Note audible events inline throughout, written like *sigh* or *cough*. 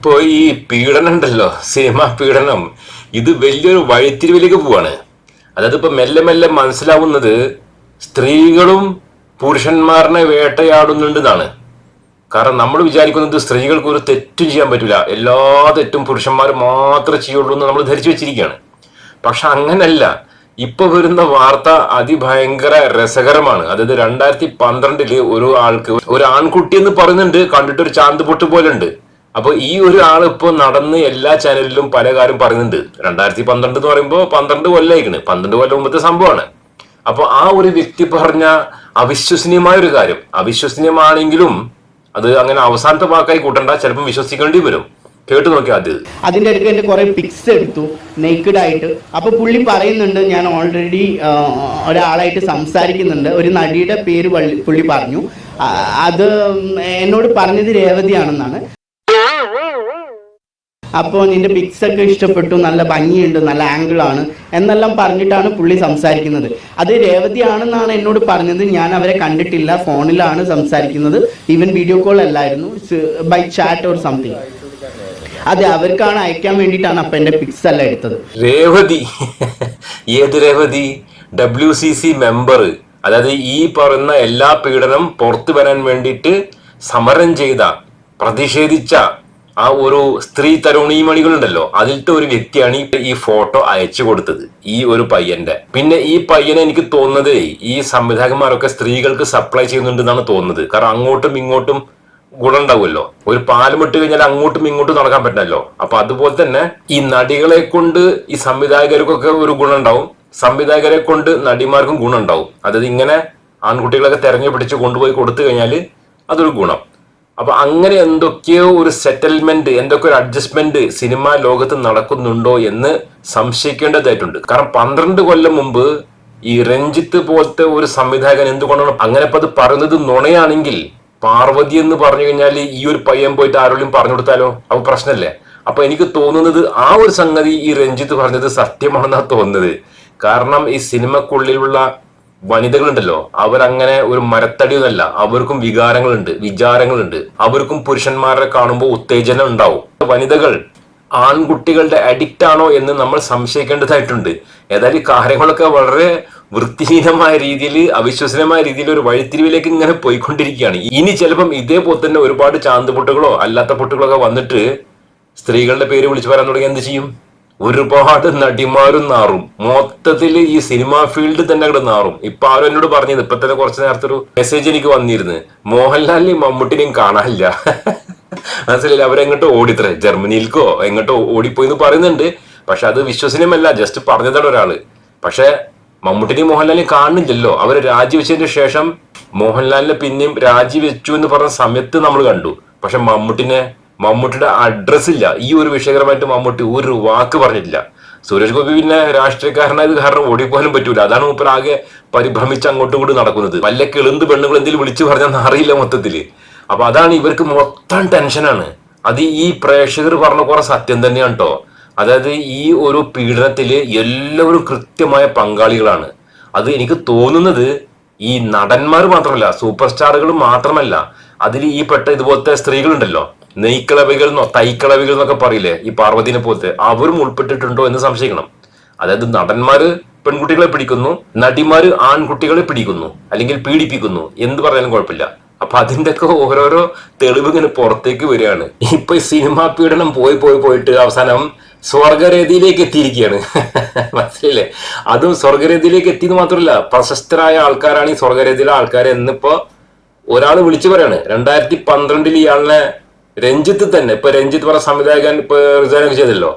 ഇപ്പോ ഈ പീഡനം ഉണ്ടല്ലോ സിനിമ പീഡനം ഇത് വലിയൊരു വഴിത്തിരിവിലേക്ക് പോവാണ്. അതായത് ഇപ്പൊ മെല്ലെ മെല്ലെ മനസ്സിലാവുന്നത് സ്ത്രീകളും പുരുഷന്മാരനെ വേട്ടയാടുന്നുണ്ടെന്നാണ്. കാരണം നമ്മൾ വിചാരിക്കുന്നത് സ്ത്രീകൾക്ക് ഒരു തെറ്റും ചെയ്യാൻ പറ്റില്ല എല്ലാ തെറ്റും പുരുഷന്മാർ മാത്രമേ ചെയ്യുള്ളൂ എന്ന് നമ്മൾ ധരിച്ചു വെച്ചിരിക്കുകയാണ്. പക്ഷെ അങ്ങനല്ല. ഇപ്പൊ വരുന്ന വാർത്ത അതിഭയങ്കര രസകരമാണ്. അതായത് രണ്ടായിരത്തി പന്ത്രണ്ടിൽ ഒരു ആൾക്ക് ഒരു ആൺകുട്ടി എന്ന് പറയുന്നുണ്ട് കണ്ടിട്ട് ഒരു ചാന്ത് പൊട്ട് പോലെ ഉണ്ട് അപ്പൊ ഈ ഒരു ആൾ ഇപ്പോൾ നടന്ന് എല്ലാ ചാനലിലും പല കാര്യം പറയുന്നുണ്ട്. രണ്ടായിരത്തി പന്ത്രണ്ട് എന്ന് പറയുമ്പോൾ പന്ത്രണ്ട് കൊല്ലായിരിക്കണ് പന്ത്രണ്ട് കൊല്ലം മുമ്പത്തെ സംഭവമാണ്. അപ്പൊ ആ ഒരു വ്യക്തി പറഞ്ഞ അവിശ്വസനീയമായ ഒരു കാര്യം. അവിശ്വസനീയമാണെങ്കിലും അത് അങ്ങനെ അവസാനത്തെ വാക്കായി കൂട്ടണ്ട. ചിലപ്പോൾ വിശ്വസിക്കേണ്ടി വരും. കേട്ടു നോക്കിയാൽ അത്. അതിന്റെ അടുത്ത് എന്റെ കുറെ പിക്സ് എടുത്തു. നേക്കഡ് ആയിട്ട്. അപ്പൊ പുള്ളി പറയുന്നുണ്ട് ഞാൻ ഓൾറെഡി ഒരാളായിട്ട് സംസാരിക്കുന്നുണ്ട്. ഒരു നടിയുടെ പേര് പുള്ളി പറഞ്ഞു. അത് എന്നോട് പറഞ്ഞത് രേവതിയാണെന്നാണ്. അപ്പോൾ നിന്റെ പിക്സ് ഒക്കെ ഇഷ്ടപ്പെട്ടു നല്ല ഭംഗിയുണ്ട് നല്ല ആംഗിൾ ആണ് എന്നെല്ലാം പറഞ്ഞിട്ടാണ് പുള്ളി സംസാരിക്കുന്നത്. അത് രേവതിയാണെന്നാണ് എന്നോട് പറഞ്ഞത്. ഞാൻ അവരെ കണ്ടിട്ടില്ല ഫോണിലാണ് സംസാരിക്കുന്നത്. ഈവൻ വീഡിയോ കോൾ അല്ലായിരുന്നു. ബൈ ചാറ്റ് ഓർ സംതിങ് അതെ അവർക്കാണ് അയക്കാൻ വേണ്ടിയിട്ടാണ് അപ്പൊ എന്റെ പിക്സ് എല്ലാം എടുത്തത്. രേവതി. *laughs* ഏത് Revathi? W C C member അതായത് ഈ പറയുന്ന എല്ലാ പീഡനം പുറത്തു വരാൻ വേണ്ടിയിട്ട് സമരം ചെയ്ത പ്രതിഷേധിച്ച ആ ഒരു സ്ത്രീ തരുണീമണികളുണ്ടല്ലോ അതിലത്തെ ഒരു വ്യക്തിയാണ് ഈ ഫോട്ടോ അയച്ചു കൊടുത്തത് ഈ ഒരു പയ്യന്റെ പിന്നെ ഈ പയ്യനെ എനിക്ക് തോന്നുന്നത് ഈ സംവിധായകന്മാരൊക്കെ സ്ത്രീകൾക്ക് സപ്ലൈ ചെയ്യുന്നുണ്ട് എന്നാണ് തോന്നുന്നത്. കാരണം അങ്ങോട്ടും ഇങ്ങോട്ടും ഗുണം ഉണ്ടാവുമല്ലോ ഒരു പാലം ഇട്ട് കഴിഞ്ഞാൽ അങ്ങോട്ടും ഇങ്ങോട്ടും നടക്കാൻ പറ്റില്ലല്ലോ. അപ്പൊ അതുപോലെ തന്നെ ഈ നടികളെ കൊണ്ട് ഈ സംവിധായകർക്കൊക്കെ ഒരു ഗുണം ഉണ്ടാവും സംവിധായകരെ കൊണ്ട് നടിമാർക്കും ഗുണം ഉണ്ടാവും അതായത് ഇങ്ങനെ ആൺകുട്ടികളൊക്കെ തെരഞ്ഞു പിടിച്ച് കൊണ്ടുപോയി കൊടുത്തു കഴിഞ്ഞാൽ അതൊരു ഗുണം. അപ്പൊ അങ്ങനെ എന്തൊക്കെയോ ഒരു സെറ്റിൽമെന്റ് എന്തൊക്കെ ഒരു അഡ്ജസ്റ്റ്മെന്റ് സിനിമാ ലോകത്ത് നടക്കുന്നുണ്ടോ എന്ന് സംശയിക്കേണ്ടതായിട്ടുണ്ട്. കാരണം പന്ത്രണ്ട് കൊല്ലം മുമ്പ് ഈ രഞ്ജിത്ത് പോലത്തെ ഒരു സംവിധായകൻ എന്തുകൊണ്ടാണ് അങ്ങനെ അത് പറയുന്നത് നുണയാണെങ്കിൽ പാർവതി എന്ന് പറഞ്ഞു കഴിഞ്ഞാൽ ഈ ഒരു പയ്യൻ പോയിട്ട് ആരോടും പറഞ്ഞു കൊടുത്താലോ? അപ്പൊ പ്രശ്നമല്ലേ? അപ്പൊ എനിക്ക് തോന്നുന്നത് ആ ഒരു സംഗതി ഈ രഞ്ജിത്ത് പറഞ്ഞത് സത്യമാണെന്നാണ് തോന്നുന്നത്. കാരണം ഈ സിനിമക്കുള്ളിലുള്ള വനിതകളുണ്ടല്ലോ. അവരങ്ങനെ ഒരു മരത്തടിയൊന്നല്ല. അവർക്കും വികാരങ്ങളുണ്ട് വിചാരങ്ങളുണ്ട്. അവർക്കും പുരുഷന്മാരെ കാണുമ്പോൾ ഉത്തേജനം ഉണ്ടാവും. വനിതകൾ ആൺകുട്ടികളുടെ അഡിക്റ്റ് ആണോ എന്ന് നമ്മൾ സംശയിക്കേണ്ടതായിട്ടുണ്ട്. ഏതായാലും കാര്യങ്ങളൊക്കെ വളരെ വൃത്തിഹീനമായ രീതിയിൽ അവിശ്വസനീയമായ രീതിയിൽ ഒരു വഴിത്തിരിവിലേക്ക് ഇങ്ങനെ പോയിക്കൊണ്ടിരിക്കുകയാണ്. ഇനി ചിലപ്പം ഇതേപോലെ തന്നെ ഒരുപാട് ചാന്ത് പൊട്ടുകളോ അല്ലാത്ത പൊട്ടുകളോ ഒക്കെ വന്നിട്ട് സ്ത്രീകളുടെ പേര് വിളിച്ചു പറയാൻ തുടങ്ങി എന്ത് ചെയ്യും? ഒരുപാട് നടിമാരും നാറും. മൊത്തത്തിൽ ഈ സിനിമാ ഫീൽഡ് തന്നെ അങ്ങോട്ട് നാറും. ഇപ്പൊ ആരും എന്നോട് പറഞ്ഞത് ഇപ്പൊ തന്നെ കുറച്ച് നേരത്തെ ഒരു മെസ്സേജ് എനിക്ക് വന്നിരുന്നു. മോഹൻലാലിനെയും മമ്മൂട്ടിനെയും കാണാനില്ല. *laughs* മനസ്സിലായില്ല? അവരെങ്ങോട്ടോ ഓടിത്രേ? ജർമ്മനിയിൽക്കോ? എങ്ങോട്ടോ ഓടിപ്പോയി എന്ന് പറയുന്നുണ്ട്. പക്ഷെ അത് വിശ്വസനീയമല്ല. ജസ്റ്റ് പറഞ്ഞതാണ് ഒരാൾ. പക്ഷെ മമ്മൂട്ടിനെയും മോഹൻലാലിനെയും കാണുന്നില്ലല്ലോ. അവർ രാജിവെച്ചതിന് ശേഷം മോഹൻലാലിനെ പിന്നെയും രാജിവെച്ചു എന്ന് പറഞ്ഞ സമയത്ത് നമ്മൾ കണ്ടു. പക്ഷെ മമ്മൂട്ടിനെ മമ്മൂട്ടിയുടെ അഡ്രസ് ഇല്ല. ഈ ഒരു വിഷയകരമായിട്ട് മമ്മൂട്ടി ഒരു വാക്ക് പറഞ്ഞിട്ടില്ല. സുരേഷ് ഗോപി പിന്നെ രാഷ്ട്രീയക്കാരനായത് കാരണം ഓടിപ്പോലും പറ്റൂല. അതാണ് മൂപ്പർ ആകെ പരിഭ്രമിച്ച് അങ്ങോട്ടും ഇങ്ങോട്ടും നടക്കുന്നത്. വല്ല കിളുന്ത് പെണ്ണുകൾ എന്തെങ്കിലും വിളിച്ചു പറഞ്ഞാൽ അറിയില്ല മൊത്തത്തിൽ. അപ്പൊ അതാണ് ഇവർക്ക് മൊത്തം ടെൻഷനാണ് അത് ഈ പ്രേക്ഷകർ പറഞ്ഞ കുറെ സത്യം തന്നെയാണ് കേട്ടോ അതായത് ഈ ഒരു പീഡനത്തിൽ എല്ലാവരും കൃത്യമായ പങ്കാളികളാണ്. അത് എനിക്ക് തോന്നുന്നത് ഈ നടന്മാർ മാത്രമല്ല സൂപ്പർ സ്റ്റാറുകൾ മാത്രമല്ല. അതിൽ ഈ പെട്ട ഇതുപോലത്തെ സ്ത്രീകളുണ്ടല്ലോ. നെയ്ക്കളവികൾ എന്നോ തൈക്കളവികൾ എന്നൊക്കെ പറയില്ലേ ഈ പാർവതിനെ പോലത്തെ അവരും ഉൾപ്പെട്ടിട്ടുണ്ടോ എന്ന് സംശയിക്കണം. അതായത് നടന്മാര് പെൺകുട്ടികളെ പിടിക്കുന്നു നടിമാര് ആൺകുട്ടികളെ പിടിക്കുന്നു അല്ലെങ്കിൽ പീഡിപ്പിക്കുന്നു എന്ന് പറഞ്ഞാലും കുഴപ്പമില്ല. അപ്പൊ അതിന്റെ ഒക്കെ ഓരോരോ തെളിവ് ഇങ്ങനെ പുറത്തേക്ക് വരികയാണ്. ഇപ്പൊ സിനിമാ പീഡനം പോയി പോയി പോയിട്ട് അവസാനം സ്വർഗരതിയിലേക്ക് എത്തിയിരിക്കുകയാണ്. *laughs* മനസ്സിലല്ലേ അതും സ്വർഗരതിയിലേക്ക് എത്തിയെന്ന് മാത്രമല്ല പ്രശസ്തരായ ആൾക്കാരാണ് ഈ സ്വർഗരതിയിലെ ആൾക്കാർ എന്നിപ്പോ ഒരാൾ വിളിച്ചു പറയാണ്. രണ്ടായിരത്തി പന്ത്രണ്ടിൽ ഇയാളിനെ രഞ്ജിത്ത് തന്നെ ഇപ്പൊ രഞ്ജിത്ത് പറഞ്ഞ സംവിധായകൻ ഇപ്പൊ റിസൈൻ ഒക്കെ ചെയ്തല്ലോ.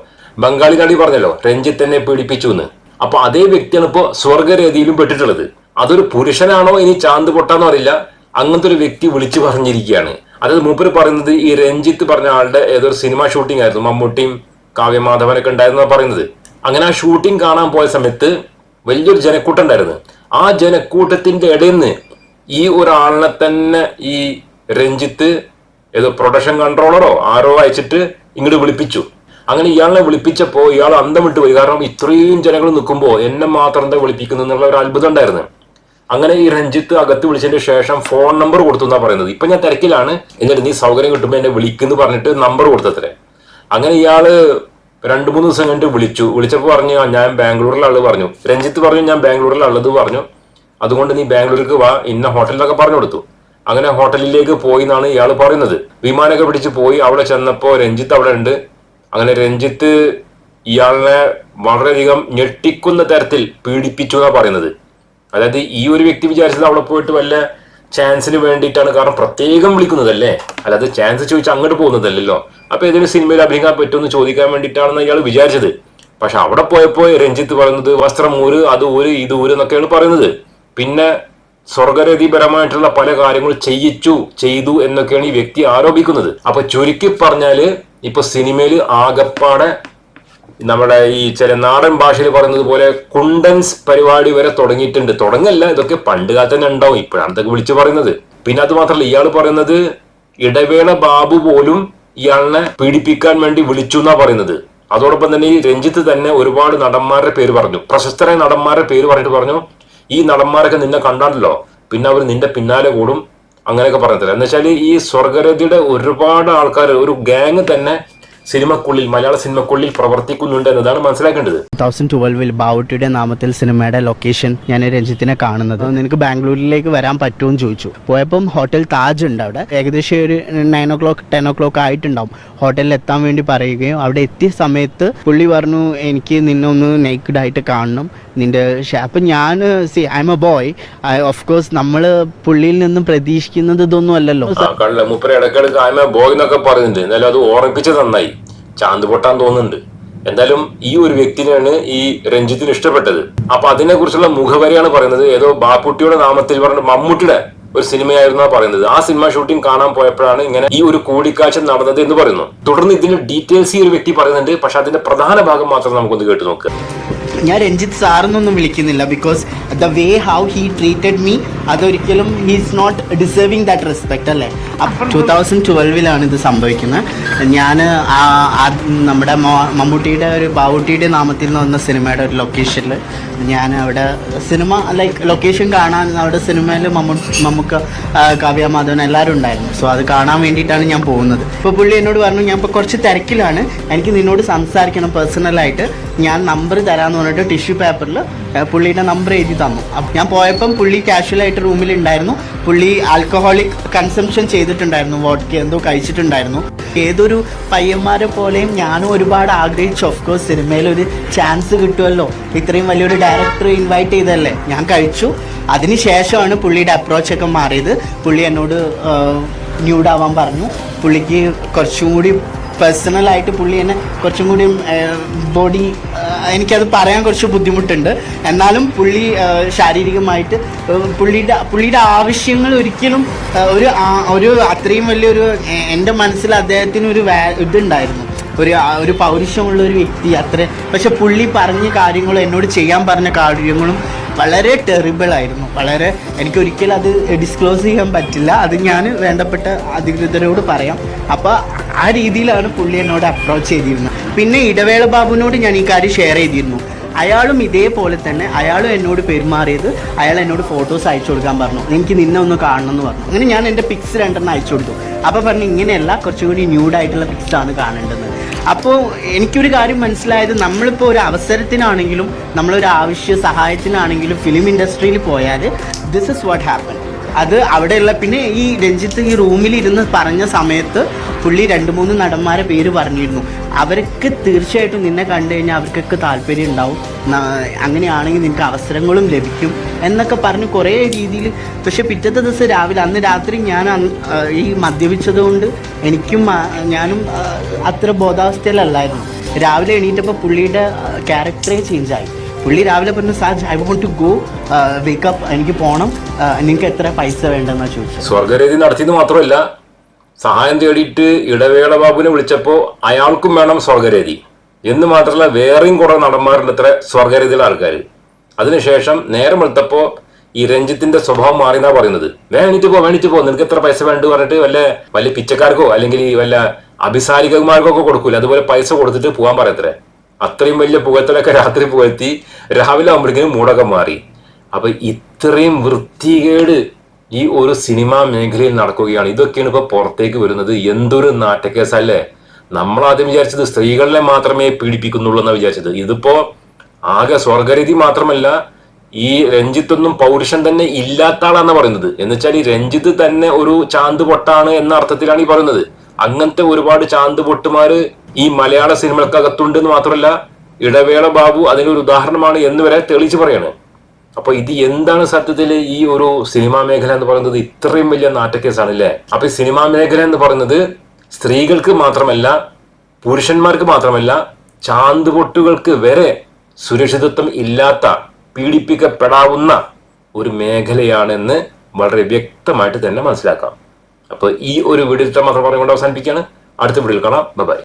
ബംഗാളി നടി പറഞ്ഞല്ലോ രഞ്ജിത്ത് തന്നെ പീഡിപ്പിച്ചു എന്ന് അപ്പൊ അതേ വ്യക്തിയാണ് ഇപ്പോ സ്വർഗരതിയിലും പെട്ടിട്ടുള്ളത്. അതൊരു പുരുഷനാണോ ഇനി ചാന്ത് പൊട്ടാന്നോ അറിയില്ല. അങ്ങനത്തെ ഒരു വ്യക്തി വിളിച്ചു പറഞ്ഞിരിക്കുകയാണ്. അതായത് മൂപ്പര് പറയുന്നത് ഈ രഞ്ജിത്ത് പറഞ്ഞ ആളുടെ ഏതൊരു സിനിമ ഷൂട്ടിംഗ് ആയിരുന്നു. മമ്മൂട്ടിയും കാവ്യമാധവനൊക്കെ ഉണ്ടായിരുന്നു പറയുന്നത്. അങ്ങനെ ആ ഷൂട്ടിംഗ് കാണാൻ പോയ സമയത്ത് വലിയൊരു ജനക്കൂട്ടം ഉണ്ടായിരുന്നു. ആ ജനക്കൂട്ടത്തിന്റെ ഇടയിൽ നിന്ന് ഈ ഒരാളിനെ തന്നെ ഈ രഞ്ജിത്ത് ഏതോ പ്രൊഡക്ഷൻ കൺട്രോളറോ ആരോ അയച്ചിട്ട് ഇങ്ങോട്ട് വിളിപ്പിച്ചു. അങ്ങനെ ഇയാളെ വിളിപ്പിച്ചപ്പോ ഇയാൾ അന്തം വിട്ടു പോയി. കാരണം ഇത്രയും ജനങ്ങൾ നിൽക്കുമ്പോൾ എന്നെ മാത്രം എന്താ വിളിപ്പിക്കുന്നു എന്നുള്ള ഒരു അത്ഭുതം ഉണ്ടായിരുന്നു. അങ്ങനെ ഈ രഞ്ജിത്ത് അകത്ത് വിളിച്ചതിന് ശേഷം ഫോൺ നമ്പർ കൊടുത്തു എന്നാ പറയുന്നത്. ഇപ്പൊ ഞാൻ തിരക്കിലാണ്. എന്നിട്ട് നീ സൗകര്യം കിട്ടുമ്പോൾ എന്നെ വിളിക്കുന്നു പറഞ്ഞിട്ട് നമ്പർ കൊടുത്തത്രേ. അങ്ങനെ ഇയാൾ രണ്ട് മൂന്ന് ദിവസം കഴിഞ്ഞിട്ട് വിളിച്ചു. വിളിച്ചപ്പോൾ പറഞ്ഞു "ആ, ഞാൻ ബാംഗ്ലൂരിലുള്ള പറഞ്ഞു. രഞ്ജിത്ത് പറഞ്ഞു ഞാൻ ബാംഗ്ലൂരിലുള്ളത് പറഞ്ഞു. അതുകൊണ്ട് നീ ബാംഗ്ലൂർക്ക് വാ. ഇന്ന ഹോട്ടലിലൊക്കെ പറഞ്ഞു കൊടുത്തു. അങ്ങനെ ഹോട്ടലിലേക്ക് പോയി എന്നാണ് ഇയാൾ പറയുന്നത്. വിമാനമൊക്കെ പിടിച്ച് പോയി അവിടെ ചെന്നപ്പോൾ രഞ്ജിത്ത് അവിടെ ഉണ്ട്. അങ്ങനെ രഞ്ജിത്ത് ഇയാളിനെ വളരെയധികം ഞെട്ടിക്കുന്ന തരത്തിൽ പീഡിപ്പിച്ചു എന്നാണ് പറയുന്നത്. അതായത് ഈ ഒരു വ്യക്തി വിചാരിച്ചത് അവിടെ പോയിട്ട് വല്ല ചാൻസിന് വേണ്ടിയിട്ടാണ് കാരണം പ്രത്യേകം വിളിക്കുന്നതല്ലേ? അല്ലാതെ ചാൻസ് ചോദിച്ച് അങ്ങോട്ട് പോകുന്നതല്ലല്ലോ. അപ്പൊ ഏതൊരു സിനിമയിൽ അഭിനയിക്കാൻ പറ്റുമെന്ന് ചോദിക്കാൻ വേണ്ടിയിട്ടാണെന്ന് ഇയാൾ വിചാരിച്ചത്. പക്ഷെ അവിടെ പോയപ്പോൾ രഞ്ജിത്ത് പറയുന്നത് വസ്ത്രം ഊര് അത് ഊര് ഇത് ഊര് എന്നൊക്കെയാണ് പറയുന്നത്. പിന്നെ സ്വർഗരതിപരമായിട്ടുള്ള പല കാര്യങ്ങളും ചെയ്യിച്ചു ചെയ്തു എന്നൊക്കെയാണ് ഈ വ്യക്തി ആരോപിക്കുന്നത്. അപ്പൊ ചുരുക്കി പറഞ്ഞാൽ ഇപ്പൊ സിനിമയിൽ ആകപ്പാടെ നമ്മുടെ ഈ ചില നാടൻ ഭാഷയിൽ പറയുന്നത് പോലെ കുണ്ടൻസ് പരിപാടി വരെ തുടങ്ങിയിട്ടുണ്ട്. തുടങ്ങല്ല ഇതൊക്കെ പണ്ട് കാലത്ത് തന്നെ ഉണ്ടാവും. ഇപ്പോഴാണ് വിളിച്ചു പറയുന്നത്. പിന്നെ അത് മാത്രമല്ല ഇയാൾ പറയുന്നത് ഇടവേള ബാബു പോലും ഇയാളിനെ പീഡിപ്പിക്കാൻ വേണ്ടി വിളിച്ചു എന്നാ പറയുന്നത്. അതോടൊപ്പം തന്നെ ഈ രഞ്ജിത്ത് തന്നെ ഒരുപാട് നടന്മാരുടെ പേര് പറഞ്ഞു. പ്രശസ്തരായ നടന്മാരുടെ പേര് പറഞ്ഞിട്ട് പറഞ്ഞു. ഈ നടന്മാരൊക്കെ നിന്നെ കണ്ടാണല്ലോ. പിന്നെ അവർ നിന്റെ പിന്നാലെ കൂടും. അങ്ങനെയൊക്കെ പറഞ്ഞില്ല എന്ന് വെച്ചാൽ ഈ സ്വർഗരതിയുടെ ഒരുപാട് ആൾക്കാർ ഒരു ഗ്യാങ് തന്നെ സിനിമക്കുള്ളിൽ മലയാള സിനിമക്കുള്ളിൽ പ്രവർത്തിക്കുന്നുണ്ട് എന്നതാണ് മനസ്സിലാക്കേണ്ടത് തൗസൻഡ് ട്വൽവിൽ ബാവുട്ടിയുടെ നാമത്തിൽ സിനിമയുടെ ലൊക്കേഷൻ ഞാൻ രഞ്ജിത്തിനെ കാണുന്നത്. നിനക്ക് ബാംഗ്ലൂരിലേക്ക് വരാൻ പറ്റുമെന്ന് ചോദിച്ചു. പോയപ്പം ഹോട്ടൽ താജ് ഉണ്ട് അവിടെ. ഏകദേശം ഒരു nine o'clock ten o'clock ആയിട്ടുണ്ടാവും. ഹോട്ടലിൽ എത്താൻ വേണ്ടി പറയുകയും അവിടെ എത്തിയ സമയത്ത് പുള്ളി പറഞ്ഞു എനിക്ക് നിന്നെ ഒന്ന് നേക്കഡ് ആയിട്ട് കാണണം. നിന്റെ അപ്പം ഞാൻ C I M A boy of course നമ്മൾ പുള്ളിയിൽ നിന്നും പ്രതീക്ഷിക്കുന്നത് ഇതൊന്നും അല്ലല്ലോ. ആ ഇടക്കിടക്ക് ഐ എം എ ബോയ് എന്നൊക്കെ പറയുന്നുണ്ട്. എന്നാലും അത് ഓർമ്മിപ്പിച്ചത് നന്നായി. ചാന്ത് പൊട്ടാൻ തോന്നുന്നുണ്ട്. എന്തായാലും ഈ ഒരു വ്യക്തിനെയാണ് ഈ രഞ്ജിത്തിന് ഇഷ്ടപ്പെട്ടത്. അപ്പൊ അതിനെ കുറിച്ചുള്ള മുഖവരിയാണ് പറയുന്നത്. ഏതോ ബാപ്പുട്ടിയുടെ നാമത്തിൽ പറഞ്ഞ മമ്മൂട്ടിയുടെ ഒരു സിനിമയായിരുന്നു പറയുന്നത്. ആ സിനിമ ഷൂട്ടിംഗ് കാണാൻ പോയപ്പോഴാണ് ഇങ്ങനെ ഈ ഒരു കൂടിക്കാഴ്ച നടന്നത് എന്ന് പറയുന്നു. തുടർന്ന് ഇതിന്റെ ഡീറ്റെയിൽസ് ഈ ഒരു വ്യക്തി പറയുന്നുണ്ട്. പക്ഷെ അതിന്റെ പ്രധാന ഭാഗം മാത്രം നമുക്കൊന്ന് കേട്ടു നോക്കുക ഞാൻ രഞ്ജിത്ത് സാറെന്നൊന്നും വിളിക്കുന്നില്ല because the way how he treated me അതൊരിക്കലും he's not deserving that respect അല്ലേ? അപ്പം ടൂ തൗസൻഡ് ട്വൽവിലാണ് ഇത് സംഭവിക്കുന്നത്. ഞാൻ നമ്മുടെ മമ്മൂട്ടിയുടെ ഒരു ബാവൂട്ടിയുടെ നാമത്തിൽ നിന്ന് വന്ന സിനിമയുടെ ഒരു ലൊക്കേഷനിൽ ഞാൻ അവിടെ സിനിമ ലൈക്ക് ലൊക്കേഷൻ കാണാൻ അവിടെ സിനിമയിൽ മമ്മൂ മമ്മൂക്ക കാവ്യ മാധവൻ എല്ലാവരും ഉണ്ടായിരുന്നു. സോ അത് കാണാൻ വേണ്ടിയിട്ടാണ് ഞാൻ പോകുന്നത്. ഇപ്പോൾ പുള്ളി എന്നോട് പറഞ്ഞു ഞാൻ ഇപ്പോൾ കുറച്ച് തിരക്കിലാണ്. എനിക്ക് നിന്നോട് സംസാരിക്കണം പേഴ്സണലായിട്ട് ഞാൻ നമ്പർ തരാമെന്ന് പറഞ്ഞിട്ട് ടിഷ്യൂ പേപ്പറിൽ പുള്ളിയുടെ നമ്പർ എഴുതി തന്നു. ഞാൻ പോയപ്പം പുള്ളി കാഷ്വലായിട്ട് റൂമിൽ ഉണ്ടായിരുന്നു പുള്ളി ആൽക്കഹോളിക് കൺസംഷൻ ചെയ്തിട്ടുണ്ടായിരുന്നു. വോഡ്ക എന്തോ കഴിച്ചിട്ടുണ്ടായിരുന്നു. ഏതൊരു പയ്യന്മാരെ പോലെയും ഞാനും ഒരുപാട് ആഗ്രഹിച്ചു. ഓഫ് കോഴ്സ് സിനിമയിൽ ഒരു ചാൻസ് കിട്ടുമല്ലോ ഇത്രയും വലിയൊരു ഡയറക്ടർ ഇൻവൈറ്റ് ചെയ്തല്ലേ ഞാൻ കഴിച്ചു. അതിനുശേഷമാണ് പുള്ളിയുടെ അപ്രോച്ചൊക്കെ മാറിയത്. പുള്ളി എന്നോട് ന്യൂഡാവാൻ പറഞ്ഞു. പുള്ളിക്ക് കുറച്ചും കൂടി പേഴ്സണലായിട്ട് പുള്ളി എന്നെ കുറച്ചും കൂടി ബോഡി എനിക്കത് പറയാൻ കുറച്ച് ബുദ്ധിമുട്ടുണ്ട്. എന്നാലും പുള്ളി ശാരീരികമായിട്ട് പുള്ളിയുടെ പുള്ളിയുടെ ആവശ്യങ്ങൾ ഒരിക്കലും ഒരു ഒരു അത്രയും വലിയൊരു എന്റെ മനസ്സിൽ അദ്ദേഹത്തിന് ഒരു വാ ഇതുണ്ടായിരുന്നു. ഒരു ഒരു പൗരുഷമുള്ള ഒരു വ്യക്തി അത്ര. പക്ഷെ പുള്ളി പറഞ്ഞ കാര്യങ്ങളും എന്നോട് ചെയ്യാൻ പറഞ്ഞ കാര്യങ്ങളും വളരെ ടെറിബിൾ ആയിരുന്നു. വളരെ എനിക്ക് ഒരിക്കലും അത് ഡിസ്ക്ലോസ് ചെയ്യാൻ പറ്റില്ല. അത് ഞാൻ വേണ്ടപ്പെട്ട അധികൃതരോട് പറയാം. അപ്പോൾ ആ രീതിയിലാണ് പുള്ളി എന്നോട് അപ്രോച്ച് ചെയ്തിരുന്നത്. പിന്നെ ഇടവേള ബാബുവിനോട് ഞാൻ ഈ കാര്യം ഷെയർ ചെയ്തിരുന്നു. അയാളും ഇതേപോലെ തന്നെ അയാളും എന്നോട് പെരുമാറിയത് അയാൾ എന്നോട് ഫോട്ടോസ് അയച്ചു കൊടുക്കാൻ പറഞ്ഞു. എനിക്ക് നിന്നെ ഒന്ന് കാണണം എന്ന് പറഞ്ഞു. അങ്ങനെ ഞാൻ എന്റെ പിക്സ് രണ്ടെണ്ണം അയച്ചു കൊടുത്തു. അപ്പോൾ പറഞ്ഞു ഇങ്ങനെയല്ല കുറച്ചും കൂടി ന്യൂഡായിട്ടുള്ള പിക്സ് ആണ് കാണേണ്ടത്. അപ്പോൾ എനിക്കൊരു കാര്യം മനസ്സിലായത് നമ്മളിപ്പോൾ ഒരു അവസരത്തിനാണെങ്കിലും നമ്മളൊരു ആവശ്യ സഹായത്തിനാണെങ്കിലും ഫിലിം ഇൻഡസ്ട്രിയിൽ പോയാൽ ദിസ് ഇസ് വാട്ട് ഹാപ്പൻ അത് അവിടെയുള്ള പിന്നെ ഈ രഞ്ജിത്ത് ഈ റൂമിൽ ഇരുന്ന് പറഞ്ഞ സമയത്ത് പുള്ളി രണ്ട് മൂന്ന് നടന്മാരെ പേര് പറഞ്ഞിരുന്നു. അവർക്ക് തീർച്ചയായിട്ടും നിന്നെ കണ്ടു കഴിഞ്ഞാൽ അവർക്കൊക്കെ താല്പര്യം ഉണ്ടാവും. അങ്ങനെയാണെങ്കിൽ നിനക്ക് അവസരങ്ങളും ലഭിക്കും എന്നൊക്കെ പറഞ്ഞ് കുറേ രീതിയിൽ പക്ഷേ പിറ്റത്തെ ദിവസം രാവിലെ അന്ന് രാത്രി ഞാൻ ഈ മദ്യപിച്ചതുകൊണ്ട് എനിക്കും ഞാനും അത്ര ബോധാവസ്ഥയിലല്ലായിരുന്നു. രാവിലെ എണീറ്റപ്പോൾ പുള്ളിയുടെ ക്യാരക്ടറേ ചേഞ്ചായി പുള്ളി രാവിലെ പറഞ്ഞു sir I want to go wake up എനിക്ക് പോകണം നിങ്ങൾക്ക് എത്ര പൈസ വേണ്ടെന്നാണ് ചോദിച്ചത്? സ്വർഗരേതി നടത്തിയത് മാത്രമല്ല സഹായം തേടിയിട്ട് ഇടവേള ബാബുവിനെ വിളിച്ചപ്പോൾ അയാൾക്കും വേണം സ്വർഗരതി എന്ന് മാത്രമല്ല വേറെയും കുറെ നടന്മാരുണ്ട് ഇത്ര സ്വർഗരതിയിലെ ആൾക്കാർ അതിനുശേഷം നേരം വെളുത്തപ്പോ ഈ രഞ്ജിത്തിന്റെ സ്വഭാവം മാറിയെന്നാ പറയുന്നത്. വേണിട്ട് പോ വേണിട്ട് പോ. നിനക്ക് എത്ര പൈസ വേണ്ടു? പറഞ്ഞിട്ട് വല്ല വലിയ പിച്ചക്കാർക്കോ അല്ലെങ്കിൽ ഈ വല്ല അഭിസാരികന്മാർക്കോ ഒക്കെ കൊടുക്കൂല? അതുപോലെ പൈസ കൊടുത്തിട്ട് പോകാൻ പറയത്രേ. അത്രയും വലിയ പുകത്തിലൊക്കെ രാത്രി പുകത്തി രാവിലെ ആകുമ്പോഴേക്കും മൂടൊക്കെ മാറി. അപ്പൊ ഇത്രയും വൃത്തികേട് ഈ ഒരു സിനിമാ മേഖലയിൽ നടക്കുകയാണ്. ഇതൊക്കെയാണ് ഇപ്പൊ പുറത്തേക്ക് വരുന്നത്. എന്തൊരു നാട്ടക്കേസല്ലേ നമ്മൾ ആദ്യം വിചാരിച്ചത് സ്ത്രീകളെ മാത്രമേ പീഡിപ്പിക്കുന്നുള്ളൂ എന്നാണ് വിചാരിച്ചത്. ഇതിപ്പോ ആകെ സ്വർഗരീതി മാത്രമല്ല ഈ രഞ്ജിത്തൊന്നും പൗരുഷൻ തന്നെ ഇല്ലാത്ത ആളാന്ന് പറയുന്നത്. എന്നുവെച്ചാൽ ഈ രഞ്ജിത്ത് തന്നെ ഒരു ചാന്ത് പൊട്ടാണ് എന്ന അർത്ഥത്തിലാണ് ഈ പറയുന്നത്. അങ്ങനത്തെ ഒരുപാട് ചാന്ത് പൊട്ടുമാര് ഈ മലയാള സിനിമകൾക്കകത്തുണ്ട് എന്ന് മാത്രമല്ല ഇടവേള ബാബു അതിനൊരു ഉദാഹരണമാണ് എന്ന് വരെ തെളിയിച്ച് പറയാണ്. അപ്പൊ ഇത് എന്താണ് സത്യത്തിൽ ഈ ഒരു സിനിമാ മേഖല എന്ന് പറയുന്നത് ഇത്രയും വലിയ നാറ്റക്കേസാണ് അല്ലേ അപ്പൊ ഈ സിനിമാ മേഖല എന്ന് പറയുന്നത് സ്ത്രീകൾക്ക് മാത്രമല്ല പുരുഷന്മാർക്ക് മാത്രമല്ല ചാന്ത് പൊട്ടുകൾക്ക് വരെ സുരക്ഷിതത്വം ഇല്ലാത്ത പീഡിപ്പിക്കപ്പെടാവുന്ന ഒരു മേഖലയാണെന്ന് വളരെ വ്യക്തമായിട്ട് തന്നെ മനസ്സിലാക്കാം. അപ്പൊ ഈ ഒരു വീഡിയോ മാത്രം പറഞ്ഞുകൊണ്ട് അവസാനിപ്പിക്കുകയാണ്. അടുത്ത വീഡിയോയിൽ കാണാം. ബൈ